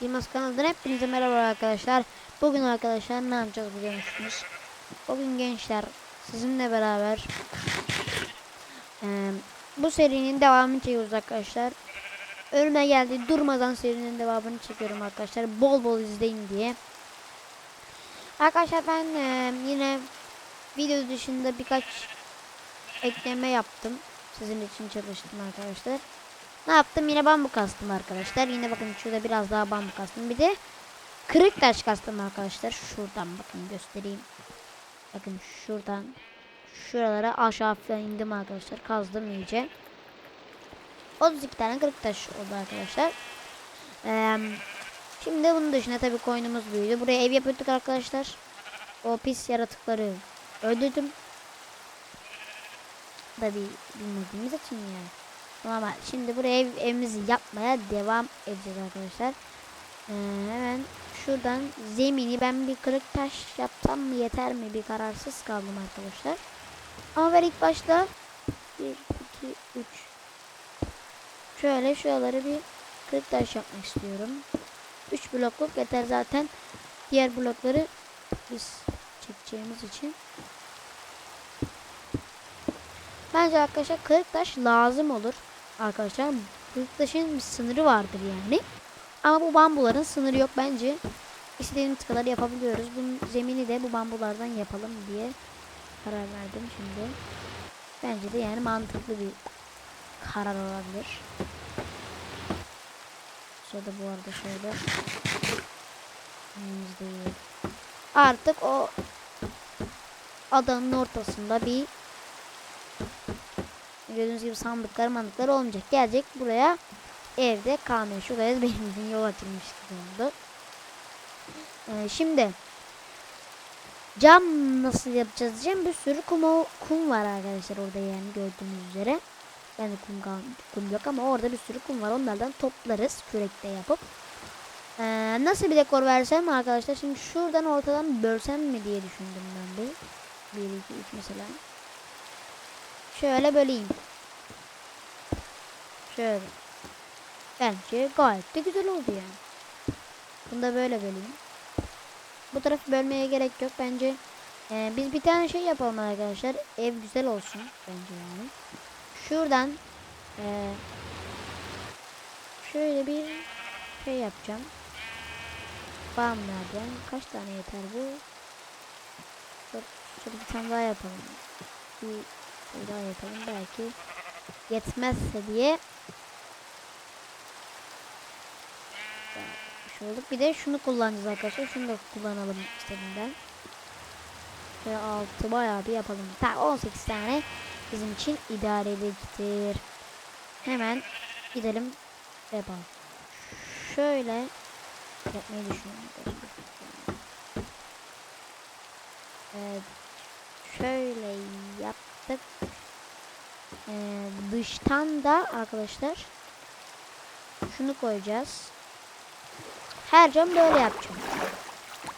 Yılmaz kanalından hepinize merhaba arkadaşlar. Bugün arkadaşlar ne yapacağız biliyor musunuz? Bugün gençler sizinle beraber eee, bu serinin devamını çekiyoruz arkadaşlar. Önüme geldi durmadan serinin devamını çekiyorum arkadaşlar. Bol bol izleyin diye. Arkadaşlar ben eee, yine video dışında birkaç ekleme yaptım. Sizin için çalıştım arkadaşlar. Ne yaptım? Yine bambu kastım arkadaşlar. Yine bakın şurada biraz daha bambu kastım. Bir de kırık taş kastım arkadaşlar. Şuradan bakın göstereyim. Bakın şuradan şuralara aşağı falan indim arkadaşlar. Kazdım iyice. 32 tane kırık taş oldu arkadaşlar. Ee, şimdi bunun dışında tabii koyunumuz büyüdü. Buraya ev yapıyorduk arkadaşlar. O pis yaratıkları öldürdüm. Tabii bilmediğimiz için yani. Ama şimdi buraya ev, evimizi yapmaya devam edeceğiz arkadaşlar. Ee, hemen şuradan zemini ben bir kırık taş yapsam mı yeter mi bir kararsız kaldım arkadaşlar. Ama ben ilk başta 1, 2, 3 şöyle şuraları bir kırık taş yapmak istiyorum. 3 blokluk yeter zaten. Diğer blokları biz çekeceğimiz için. Bence arkadaşlar kırık taş lazım olur. Arkadaşlar kırık taşın bir sınırı vardır yani. Ama bu bambuların sınırı yok bence. İstediğimiz kadar yapabiliyoruz. Bunun zemini de bu bambulardan yapalım diye karar verdim şimdi. Bence de yani mantıklı bir karar olabilir. Şurada bu arada şöyle. Artık o adanın ortasında bir Gördüğünüz gibi sandıklar mandıklar olmayacak. Gelecek buraya evde kalmıyor. Şuraya benim için yol açılmış gibi oldu. Ee, şimdi cam nasıl yapacağız diyeceğim. Bir sürü kum, kum var arkadaşlar orada yani gördüğünüz üzere. Yani kum, kum yok ama orada bir sürü kum var. Onlardan toplarız kürekte yapıp. Ee, nasıl bir dekor versem arkadaşlar. Şimdi şuradan ortadan bölsem mi diye düşündüm ben bir. 1, 2, 3 mesela. Şöyle böleyim. Şöyle. Bence gayet de güzel oldu yani. Bunu da böyle böleyim. Bu tarafı bölmeye gerek yok bence. Ee, biz bir tane şey yapalım arkadaşlar. Ev güzel olsun bence yani. Şuradan ee, şöyle bir şey yapacağım. Bam nereden? Kaç tane yeter bu? Şöyle bir tane daha yapalım. Bir şey daha yapalım belki yetmezse diye Şöyle olduk. Bir de şunu kullanacağız arkadaşlar. Şunu da kullanalım istedim ben. Şöyle altı bayağı bir yapalım. Ta 18 tane bizim için idareliktir. Hemen gidelim yapalım. Şöyle yapmayı düşünüyorum. Evet. Şöyle yaptık. Ee, dıştan da arkadaşlar şunu koyacağız. Her cam böyle yapacağım.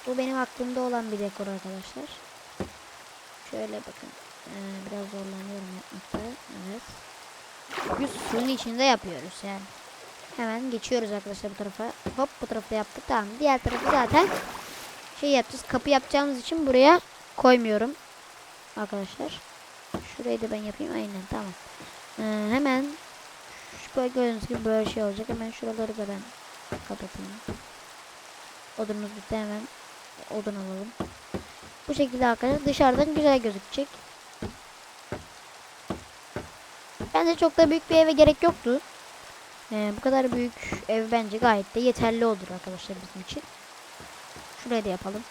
Bu benim aklımda olan bir dekor arkadaşlar. Şöyle bakın. Ee, biraz zorlanıyorum yapmakta. Evet. Biz suyun içinde yapıyoruz yani. Hemen geçiyoruz arkadaşlar bu tarafa. Hop bu tarafta yaptık. Tamam. Diğer tarafı zaten şey yapacağız. Kapı yapacağımız için buraya koymuyorum. Arkadaşlar. Şurayı da ben yapayım. Aynen tamam. Ee, hemen böyle gördüğünüz gibi böyle şey olacak. Hemen şuraları da ben kapatayım. Odunumuz bitti hemen odun alalım. Bu şekilde arkadaşlar dışarıdan güzel gözükecek. Bence çok da büyük bir eve gerek yoktu. Ee, bu kadar büyük ev bence gayet de yeterli olur arkadaşlar bizim için. Şuraya da yapalım.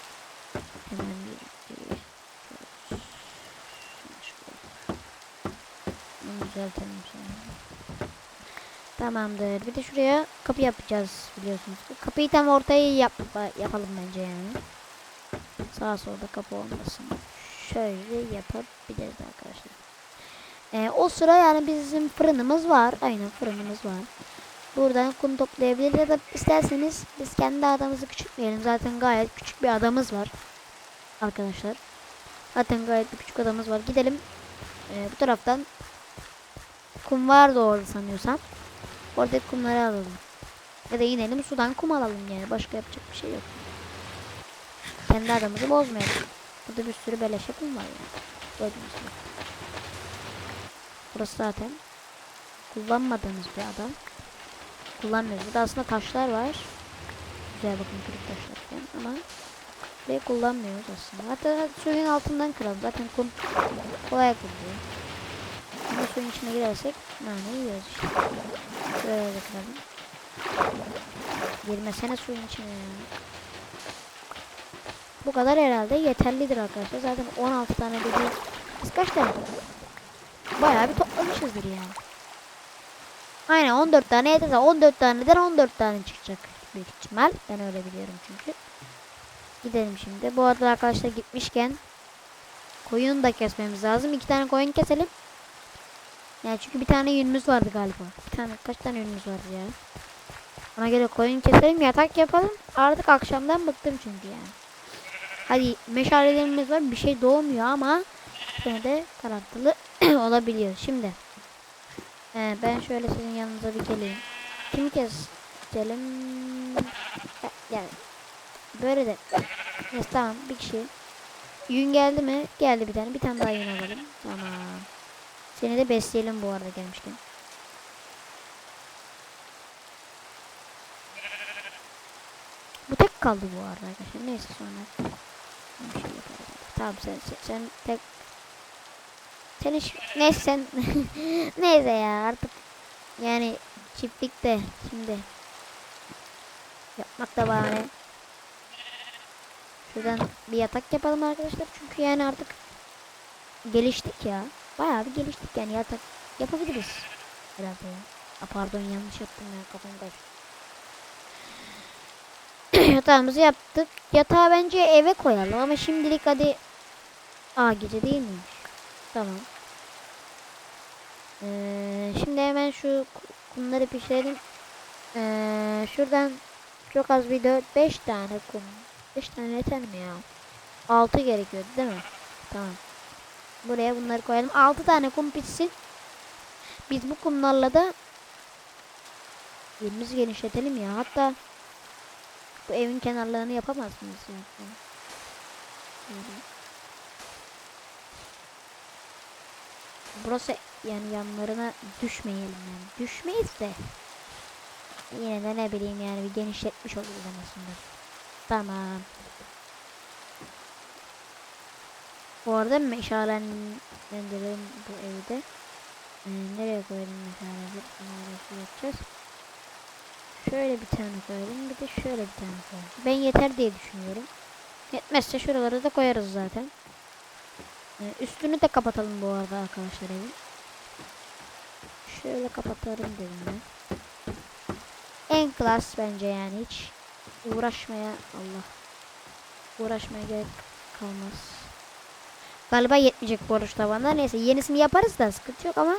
Hemen bir, bir Düzeltelim sonra. Tamamdır. Bir de şuraya kapı yapacağız biliyorsunuz. Kapıyı tam ortaya yap yapalım bence yani. Sağa solda kapı olmasın. Şöyle yapabiliriz arkadaşlar. Ee, o sıra yani bizim fırınımız var. Aynen fırınımız var. Buradan kum toplayabiliriz ya da isterseniz biz kendi adamımızı küçültmeyelim. Zaten gayet küçük bir adamız var. Arkadaşlar. Zaten gayet bir küçük adamız var. Gidelim. Ee, bu taraftan kum vardı orada sanıyorsam. Oradaki kumları alalım. Ya da inelim sudan kum alalım yani. Başka yapacak bir şey yok. Kendi adamımızı bozmayalım. Burada bir sürü beleşe kum var yani. Gördüğünüz gibi. Burası zaten kullanmadığımız bir adam. Kullanmıyoruz. Burada aslında taşlar var. Güzel bakın kırık taşlar falan ama burayı kullanmıyoruz aslında. Hatta suyun altından kıralım. Zaten kum kolay kırılıyor. Suyun içine girersek nane yiyoruz işte. Böyle de kıralım. Girmesene suyun içine ya. Bu kadar herhalde yeterlidir arkadaşlar. Zaten 16 tane dedi. Biz kaç tane? Bayağı bir toplamışızdır yani. Aynen 14 tane yeterse 14 taneden 14 tane çıkacak büyük ihtimal. Ben öyle biliyorum çünkü. Gidelim şimdi. Bu arada arkadaşlar gitmişken koyun da kesmemiz lazım. İki tane koyun keselim. Yani çünkü bir tane yünümüz vardı galiba. Bir tane kaç tane yünümüz vardı ya. Ona göre koyun keselim yatak yapalım. Artık akşamdan bıktım çünkü yani. Hadi meşalelerimiz var bir şey doğmuyor ama yine de karartılı olabiliyor. Şimdi ee, ben şöyle sizin yanınıza bir geleyim. Kimi keselim? Yani böyle de. Neyse tamam bir kişi. Yün geldi mi? Geldi bir tane. Bir tane daha yün alalım. Tamam. Seni de besleyelim bu arada gelmişken. Bu tek kaldı bu arada arkadaşlar. Neyse sonra. bir şey. Tamam sen, sen, sen tek sen hiç neyse sen neyse ya artık yani çiftlikte şimdi yapmak da bahane. Şuradan bir yatak yapalım arkadaşlar çünkü yani artık geliştik ya. Bayağı bir geliştik yani yatak yapabiliriz herhalde ya. Aa, pardon yanlış yaptım ya kafam. Yatağımızı yaptık. Yatağı bence eve koyalım ama şimdilik hadi Aa gece değil miymiş? Tamam. Ee, şimdi hemen şu ku- kumları pişirelim. Ee, şuradan çok az bir 4-5 tane kum. 5 tane yeter mi ya? 6 gerekiyordu değil mi? Tamam. Buraya bunları koyalım. 6 tane kum pişsin. Biz bu kumlarla da yerimizi genişletelim ya. Hatta bu evin kenarlarını yapamaz mıyız ya? Böyle. Burası yani yanlarına düşmeyelim yani. Düşmeyiz de. Yine de ne bileyim yani bir genişletmiş oluruz azından. Tamam. Bu arada meşalendirelim bu evde. Ee, nereye koyalım meşaleleri? Yapacağız. Şöyle bir tane koyalım. Bir de şöyle bir tane koyalım. Ben yeter diye düşünüyorum. Yetmezse şuraları da koyarız zaten. Ee, üstünü de kapatalım bu arada arkadaşlar evin. Şöyle kapatalım dedim ben. En klas bence yani hiç uğraşmaya Allah uğraşmaya gerek kalmaz. Galiba yetmeyecek bu oruç tavanlar. Neyse yenisini yaparız da sıkıntı yok ama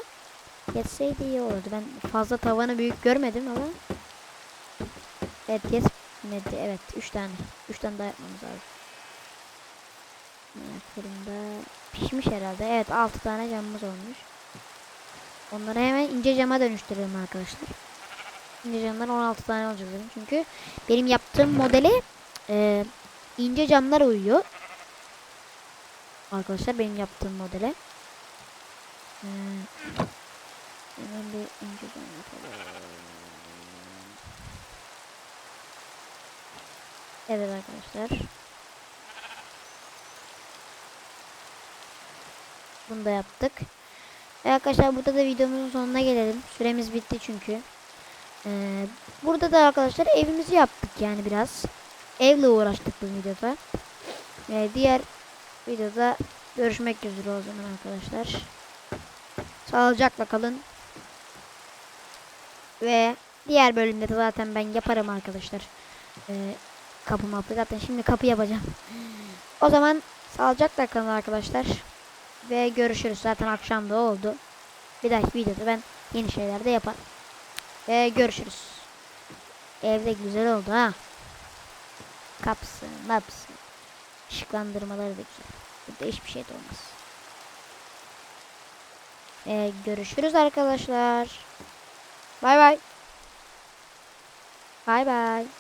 yetseydi iyi olurdu. Ben fazla tavanı büyük görmedim ama Evet yetmedi. Evet 3 tane. 3 tane daha yapmamız lazım. Fırında pişmiş herhalde. Evet 6 tane camımız olmuş. Onları hemen ince cama dönüştürelim arkadaşlar. İnce camdan 16 tane olacak dedim. Çünkü benim yaptığım modele e, ince camlar uyuyor. Arkadaşlar benim yaptığım modele. Ee, hemen bir ince cam yapalım. Evet arkadaşlar. Bunu da yaptık. Ve arkadaşlar burada da videomuzun sonuna gelelim. Süremiz bitti çünkü. Ee, burada da arkadaşlar evimizi yaptık yani biraz. Evle uğraştık bu videoda. Ee, diğer videoda görüşmek üzere o zaman arkadaşlar. Sağlıcakla kalın. Ve diğer bölümde de zaten ben yaparım arkadaşlar. Ee, kapı mapı zaten şimdi kapı yapacağım. O zaman sağlıcakla kalın arkadaşlar. Ve görüşürüz. Zaten akşam da oldu. Bir dahaki videoda ben yeni şeyler de yaparım. Ve görüşürüz. Evde güzel oldu ha. Kapısı, mapsı. Işıklandırmaları da güzel. Burada hiçbir şey de olmaz. Ee, görüşürüz arkadaşlar. Bay bay. Bay bay.